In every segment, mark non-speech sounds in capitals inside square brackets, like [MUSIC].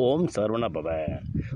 ஓம் சரவணபவ.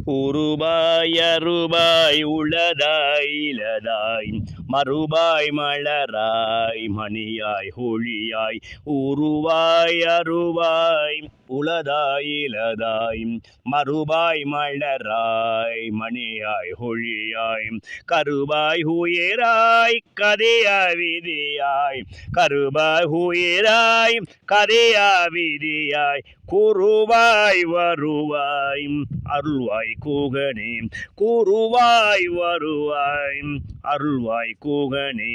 உருபாய் அருபாய் உளதாய் இலதாய் மறுபாய் மலராய் மணியாய் ஒளியாய் உருவாய் அருவாய் உளதாய் இலதாய் மறுபாய் மலராய் மணியாய் ஹொழியாய் கருபாய் உயராய் கதையா விதியாய் கருபாய் உயராய் கதையா விதியாய் குருவாய் வருவாய் அருள்வாய் கூகனே குருவாய் வருவாய் அருள்வாய் கூகனே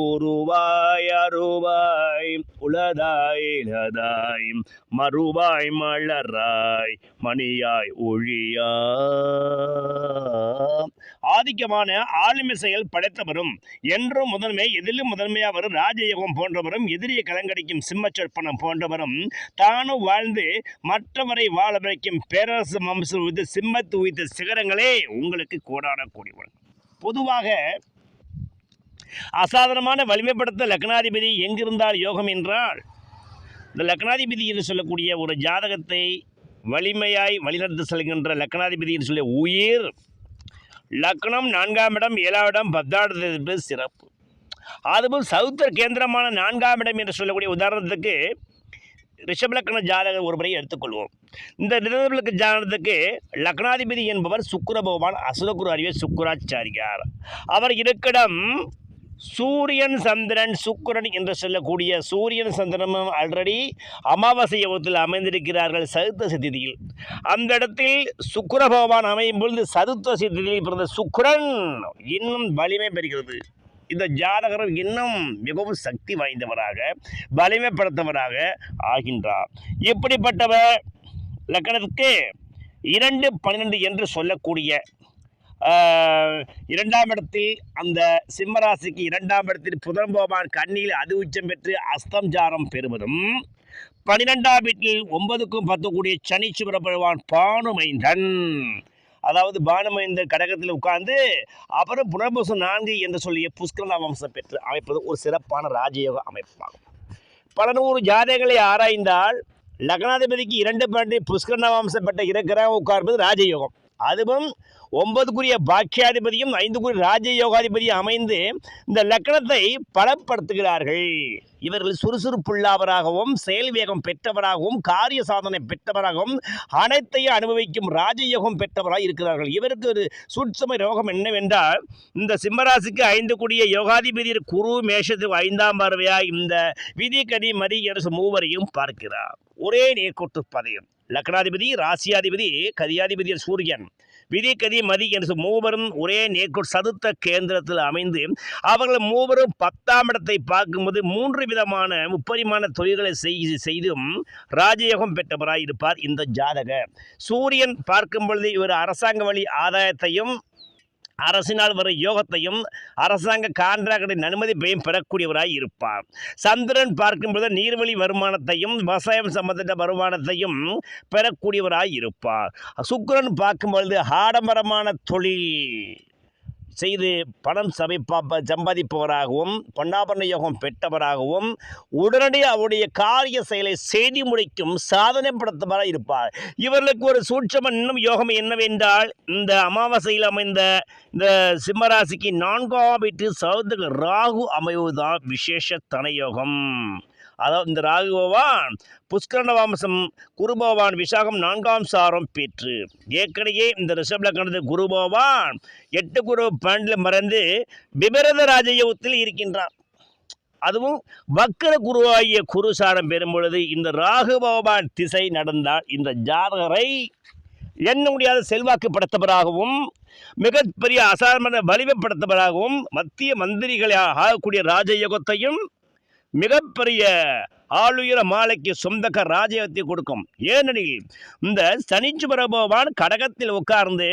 உருவாய் அருவாய் உளதாய் இலதாய் மறுவாய் மலராய் மணியாய் ஒழியா. ஆதிக்கமான ஆளுமிசைகள் படைத்தவரும் என்றும் முதன்மை எதிலும் முதன்மையா வரும் ராஜயோகம் போன்றவரும் எதிரியை கலங்கடிக்கும் சிம்மச்சொற்பனம் போன்றவரும் தானும் வாழ்ந்து மற்றவரை வாழ வைக்கும் பேரரசு வம்சம் உய்த சிம்மத்து உய்த சிகரங்களே உங்களுக்கு கோடான கூடியவன் பொதுவாக அசாதாரணமான வலிமைப்படுத்த லக்னாதிபதி எங்கிருந்தால் யோகம் என்றால் இந்த லக்னாதிபதி என்று சொல்லக்கூடிய ஒரு ஜாதகத்தை வலிமையாய் வழிநடத்தி செல்கின்ற லக்னாதிபதி என்று சொல்லிய உயிர் லக்னம் நான்காம் இடம் ஏழாம் இடம் பத்தாம் இடம் சிறப்பு. அதுபோல் சவுத்திர கேந்திரமான நான்காம் இடம் என்று சொல்லக்கூடிய உதாரணத்துக்கு ரிஷபலக்கண ஜாதக ஒருவரை எடுத்துக்கொள்வோம். இந்த ரிஷபலக்க ஜாதகத்துக்கு லக்னாதிபதி என்பவர் சுக்கர பகவான் அசுரகுரு அறிவிய சுக்கராச்சாரியார். அவர் இருக்கிடம் சூரியன் சந்திரன் சுக்கரன் என்று சொல்லக்கூடிய சூரியன் சந்திரனும் ஆல்ரெடி அமாவாசை யோகத்தில் அமைந்திருக்கிறார்கள் சதுர்த்த சிதியில் அந்த இடத்தில் சுக்கர பகவான் அமையும் பொழுது சதுர்த்த சிதியில் பிறந்த சுக்கரன் இன்னும் வலிமை பெறுகிறது. இந்த ஜாதகர் இன்னும் மிகவும் சக்தி வாய்ந்தவராக வலிமைப்படுத்தவராக ஆகின்றார். இப்படிப்பட்டவர் லக்கணத்துக்கு இரண்டு பன்னிரெண்டு என்று சொல்லக்கூடிய இரண்டாம் இடத்தில் அந்த சிம்மராசிக்கு இரண்டாம் இடத்தில் புதன் பகவான் கண்ணியில் அது உச்சம் பெற்று அஸ்தம் ஜாரம் பெறுவதும் பன்னிரெண்டாம் வீட்டில் ஒன்பதுக்கும் பத்து கூடிய சனீஸ்வர பகவான் பானுமைந்தன் அதாவது பானுமைந்தன் கடகத்தில் உட்கார்ந்து அப்புறம் புனர்பூசம் நான்கு என்று சொல்லிய புஷ்கரா வம்சம் பெற்று அமைப்பது ஒரு சிறப்பான ராஜயோக அமைப்பாகும். பல நூறு ஜாதகங்களை ஆராய்ந்தால் லக்னாதிபதிக்கு இரண்டு பன்னெண்டு புஷ்கரண பெற்ற இருக்கிறாங்க உட்கார்ப்பது ராஜயோகம். அதுவும் ஒன்பதுக்குரிய பாக்கியாதிபதியும் ஐந்துக்குரிய ராஜயோகாதிபதியும் அமைந்து இந்த லக்னத்தை பலப்படுத்துகிறார்கள். இவர்கள் சுறுசுறுப்புள்ளவராகவும் செயல் வேகம் பெற்றவராகவும் காரிய சாதனை பெற்றவராகவும் அனைத்தையும் அனுபவிக்கும் ராஜயோகம் பெற்றவராக இருக்கிறார்கள். இவருக்கு ஒரு சுட்சம ரோகம் என்னவென்றால் இந்த சிம்மராசிக்கு ஐந்து கூடிய யோகாதிபதி குரு மேஷத்துக்கு ஐந்தாம் பார்வையாக இந்த விதி கதி மதி அரசு மூவரையும் பார்க்கிறார். ஒரே நேர்கோட்டு பதையும். லக்னாதிபதி ராசியாதிபதி கதியாதிபதி சூரியன். விதி கதி மதி என்று மூவரும் ஒரே நேர்கோட் சதுர்த்த கேந்திரத்தில் அமைந்து அவர்கள் மூவரும் பத்தாம் இடத்தை பார்க்கும்போது மூன்று விதமான முப்பரிமாண தொழில்களை செய் செய்தும் ராஜயோகம் பெற்றவராக இருப்பார் இந்த ஜாதகர். சூரியன் பார்க்கும் பொழுது இவர் அரசாங்க வழி ஆதாயத்தையும் அரசினால் வரும் யோகத்தையும் அரசாங்க கான்ட்ராக்டின் அனுமதிப்பையும் பெறக்கூடியவராய் இருப்பார். சந்திரன் பார்க்கும்போது நீர்வழி வருமானத்தையும் விவசாயம் சம்பந்தப்பட்ட வருமானத்தையும் பெறக்கூடியவராய் இருப்பார். சுக்கிரன் பார்க்கும்பொழுது ஆடம்பரமான தொழில். செய்து பணம் சமைப்ப சம்பாதிப்பவராகவும் பொன்னாபரண யோகம் பெற்றவராகவும் உடனடியாக அவருடைய காரிய செயலை செய்தி முடிக்கும் சாதனைப்படுத்தவராக இருப்பார். இவர்களுக்கு ஒரு சூட்சம இன்னும் யோகம் என்னவென்றால் இந்த அமாவாசையில் அமைந்த இந்த சிம்மராசிக்கு நான்காம் வீட்டு சவுத்துக்கு ராகு அமைவுதான் விசேஷ தனயோகம். அதாவது இந்த ராகு பகவான் புஷ்கரண வம்சம் குரு பகவான் விசாகம் நான்காம் சாரம் பெற்று ஏற்கனவே இந்த ரிஷப்லக்கணத்து குரு பகவான் எட்டு குரு பன்னெண்டில் மறந்து விபரத ராஜயோகத்தில் இருக்கின்றான் அதுவும் வக்கர குருவாகிய குரு சாரம் பெறும் பொழுது இந்த ராகு பகவான் திசை நடந்தால் இந்த ஜாதகரை எண்ண முடியாத செல்வாக்கு படுத்தவராகவும் மிகப்பெரிய அசாரமான வலிமைப்படுத்தவராகவும் மத்திய மந்திரிகளை ஆகக்கூடிய ராஜயோகத்தையும் மிகப்பெரிய ஆளுயர மாலைக்கு சொந்தக்க ராஜயோகத்தை கொடுக்கும். ஏனெனில் இந்த சனிச்சுவர பகவான் கடகத்தில் உட்கார்ந்து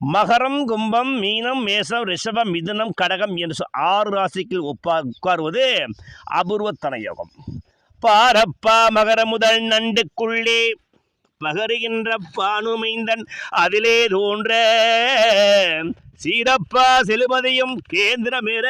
மகரம் கும்பம் மீனம் மேசம் ரிஷபம் மிதுனம் கடகம் என்று ஆறு ராசிக்கு உப்பா உட்காருவது அபூர்வத்தன யோகம் பாரப்பா மகர முதல் நண்டுக்குள்ளே பகருகின்ற பானுமைந்தன் அதிலே தோன்ற. சீரப்பா செலுமதியும் கேந்திரமிர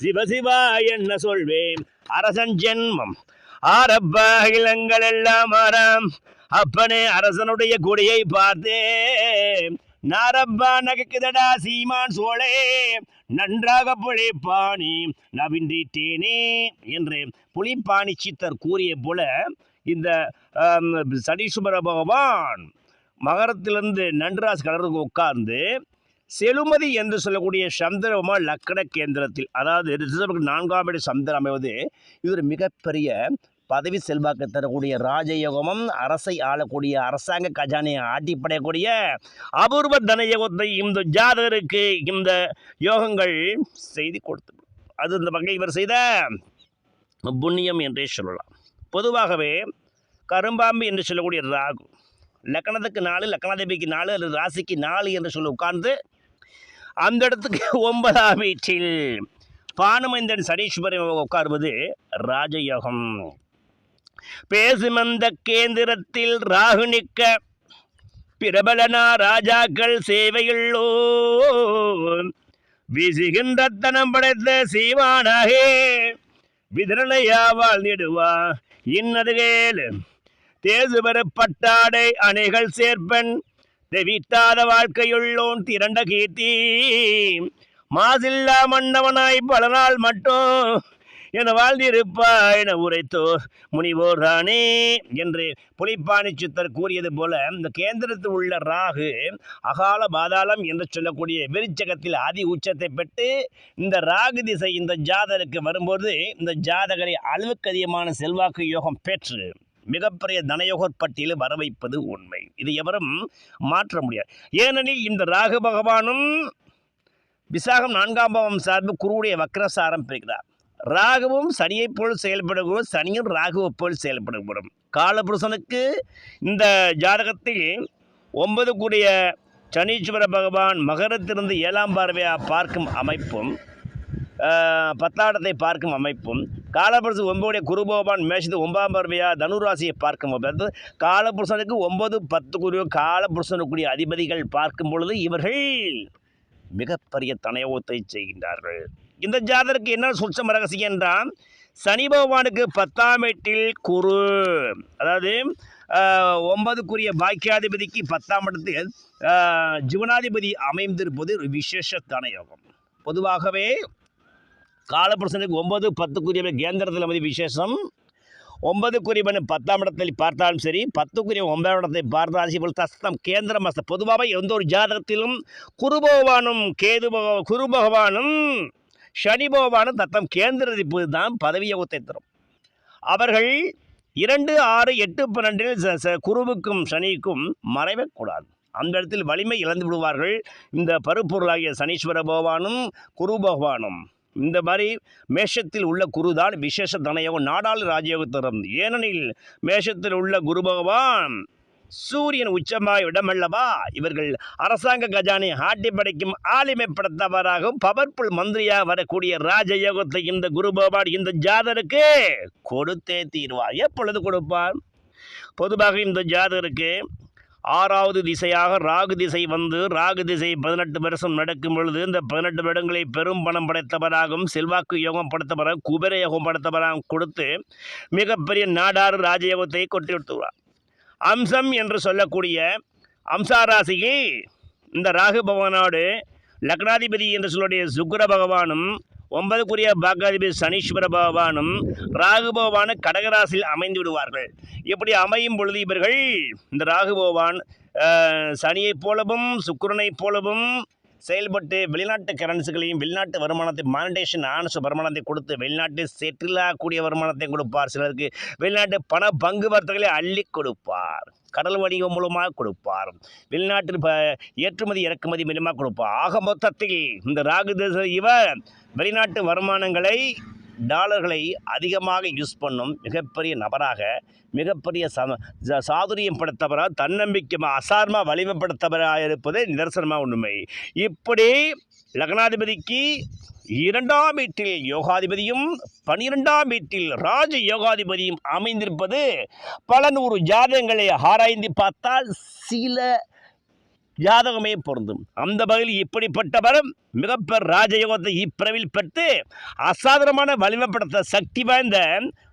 சிவசிவா என்ன சொல்வேன்? அரசன் ஜென்மம். ஆரப்ப அகிலங்கள் எல்லாம் ஆறாம். அப்பனே அரசனுடைய கொடியை பார்த்தேன். நாரப்பா நகைக்குதடா சீமான் சோழே நன்றாக புழைப்பாணி நவின்றிட்டேனே என்று புலிப்பாணி சித்தர் கூறிய போல இந்த ஆம், சனீஸ்வர பகவான் மகரத்திலிருந்து நன்றாஸ் கடலுக்கு உட்கார்ந்து செலுமதி என்று சொல்லக்கூடிய சந்திரமா லக்கண கேந்திரத்தில் அதாவது ரிசர்வுக்கு நான்காம் இடம் சந்திரம் அமைவது இது ஒரு மிகப்பெரிய பதவி செல்வாக்கு தரக்கூடிய ராஜயோகமும் அரசை ஆளக்கூடிய அரசாங்க கஜானையை ஆட்டிப்படையக்கூடிய அபூர்வ தனயோகத்தை இந்த ஜாதகருக்கு இந்த யோகங்கள் செய்து கொடுத்து அது இந்த வகை இவர் செய்த புண்ணியம் என்றே சொல்லலாம். பொதுவாகவே கரும்பாம்பு என்று சொல்லக்கூடிய ராகு லக்கணத்துக்கு நாலு லக்கணாதிபதிக்கு நாலு அல்லது ராசிக்கு நாலு என்று சொல்லி உட்கார்ந்து அந்த இடத்துக்கு [LAUGHS] ஒன்பதாம் வீட்டில் பானுமைந்தன் சனீஸ்வரன் உட்காருவது ராஜயோகம். பேசுமந்த கேந்திரத்தில் ராகு பிரபலனா ராஜாக்கள் சேவையுள்ளோ வீசுகின்ற தனம் படைத்த சீவானாகே விதரணையாவால் நிடுவா இன்னது கேளு தேசுவர பட்டாடை அணைகள் சேர்ப்பன் தெவித்தாத வாழ்க்கையுள்ளோன் திரண்ட கீர்த்தி. மாசில்லா மன்னவனாய் பல நாள் மட்டும் என வாழ்ந்திருப்பா என உரைத்தோ முனிவோர் தானே என்று புலிப்பாணி சித்தர் கூறியது போல இந்த கேந்திரத்தில் உள்ள ராகு அகால பாதாளம் என்று சொல்லக்கூடிய விருச்சகத்தில் அதி உச்சத்தை பெற்று இந்த ராகு திசை இந்த ஜாதருக்கு வரும்போது இந்த ஜாதகரை அளவுக்கு அதிகமான செல்வாக்கு யோகம் பெற்று மிகப்பெரிய தனயோகர் பட்டியலில் வர வைப்பது உண்மை. இது எவரும் மாற்ற முடியாது. ஏனெனில் இந்த ராகு பகவானும் விசாகம் நான்காம் பாவம் சார்பு குருவுடைய வக்ரசாரம் பெறுகிறார். ராகுவும் சனியைப் போல் செயல்படுகிறோம் சனியும் ராகுவை போல் செயல்படுகிறோம். காலபுருஷனுக்கு இந்த ஜாதகத்தில் ஒன்பது கூடிய சனீஸ்வர பகவான் மகரத்திலிருந்து ஏழாம் பார்வையாக பார்க்கும் அமைப்பும் பத்தாடத்தை பார்க்கும் அமைப்பும் காலபுருஷ ஒன்போடைய குருபோபான் மேஷத்து ஒன்பதாம் பார்வையாக தனுராசியை பார்க்கும் அதாவது காலபுருஷனுக்கு ஒன்பது பத்து குரு காலபுருஷனுக்குரிய அதிபதிகள் பார்க்கும் பொழுது இவர்கள் மிகப்பெரிய தனயோகத்தை செய்கின்றார்கள். இந்த ஜாதருக்கு என்ன சுட்சம் ரகசியம் என்றால் சனி பகவானுக்கு பத்தாம் வீட்டில் குரு அதாவது ஒன்பதுக்குரிய பாக்கியாதிபதிக்கு பத்தாம் இடத்தில் ஜீவனாதிபதி அமைந்திருப்பது ஒரு விசேஷ தனயோகம். பொதுவாகவே காலபுருஷனுக்கு ஒன்பது பத்துக்குரிய கேந்திரத்தில் மதி விசேஷம். ஒன்பதுக்குரியவன் பத்தாம் இடத்தில் பார்த்தாலும் சரி பத்துக்குரிய ஒன்பதாம் இடத்தை பார்த்தாலும் சரி தஸ்தம் கேந்திரம் அஸ்த. பொதுவாக எந்த ஒரு ஜாதகத்திலும் குரு பகவானும் கேது பகவ குரு பகவானும் சனி பகவானும் தத்தம் கேந்திர தான் பதவி யோகத்தை தரும். அவர்கள் இரண்டு ஆறு எட்டு பன்னெண்டில் ச- ச- குருவுக்கும் சனிக்கும் மறைவக்கூடாது அந்த இடத்தில் வலிமை இழந்து விடுவார்கள். இந்த பருப்பொருளாகிய சனீஸ்வர பகவானும் குரு பகவானும். இந்த மாதிரி மேஷத்தில் உள்ள குரு தான் விசேஷ தனயோகம் நாடாளு ராஜயோகத்தரம். ஏனெனில் மேஷத்தில் உள்ள குரு பகவான் சூரியன் உச்சமாய் இடமல்லவா? இவர்கள் அரசாங்க கஜானை ஆட்டி படைக்கும் ஆளுமைப்படுத்தவராகவும் பவர்ஃபுல் மந்திரியாக வரக்கூடிய ராஜயோகத்தை இந்த குரு பகவான் இந்த ஜாதருக்கு கொடுத்தே தீர்வார். எப்பொழுது கொடுப்பார்? பொதுவாக இந்த ஜாதகருக்கு ஆறாவது திசையாக ராகு திசை வந்து ராகு திசை பதினெட்டு வருஷம் நடக்கும் பொழுது இந்த பதினெட்டு வருடங்களை பெரும் பணம் படைத்தவராகவும் செல்வாக்கு யோகம் படைத்தவராக குபேர யோகம் படைத்தவராகவும் கொடுத்து மிகப்பெரிய நாடாறு ராஜயோகத்தை கொட்டி விடுத்துவார் அம்சம் என்று சொல்லக்கூடிய அம்சாராசியில் இந்த ராகு பகவானோடு லக்னாதிபதி என்று சொல்லக்கூடிய சுக்கிர பகவானும் ஒன்பதுக்குரிய பாகாதிபதி சனீஸ்வர பகவானும் ராகு பகவான் கடகராசியில் அமைந்து விடுவார்கள். இப்படி அமையும் பொழுது இவர்கள் இந்த ராகு பகவான் சனியைப் போலவும் சுக்கரனைப் போலவும் செயல்பட்டு வெளிநாட்டு கரன்சிகளையும் வெளிநாட்டு வருமானத்தை மானிட்டேஷன் ஆனஸ் வருமானத்தை கொடுத்து வெளிநாட்டு செட்டிலாகக்கூடிய வருமானத்தையும் கொடுப்பார். சிலருக்கு வெளிநாட்டு பண பங்கு வர்த்தகளை அள்ளி கொடுப்பார். கடல் வணிகம் மூலமாக கொடுப்பார். வெளிநாட்டில் ப ஏற்றுமதி இறக்குமதி மூலமாக கொடுப்பார். ஆக மொத்தத்தில் இந்த ராகு இவர் வெளிநாட்டு வருமானங்களை டாலர்களை அதிகமாக யூஸ் பண்ணும் மிகப்பெரிய நபராக மிகப்பெரிய சம ச- சாதுரியம் படுத்தவராக தன்னம்பிக்கை அசார்மாக வலிமைப்படுத்தவராக இருப்பது நிதர்சனமாக உண்மை. இப்படி லக்னாதிபதிக்கு இரண்டாம் வீட்டில் யோகாதிபதியும் பனிரெண்டாம் வீட்டில் ராஜ யோகாதிபதியும் அமைந்திருப்பது பல நூறு ஜாதகங்களை ஆராய்ந்து பார்த்தால் சில ஜாதகமே பொருந்தும். அந்த வகையில் இப்படிப்பட்டவர் மிகப்பெரிய ராஜயோகத்தை இப்பிறவில் பெற்று அசாதாரணமான வலிமைப்படுத்த சக்தி வாய்ந்த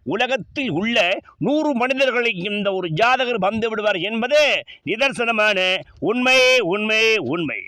உலகத்தில் உள்ள நூறு மனிதர்களை இந்த ஒரு ஜாதகர் வந்து விடுவார் என்பது நிதர்சனமான உண்மையே உண்மையே உண்மை.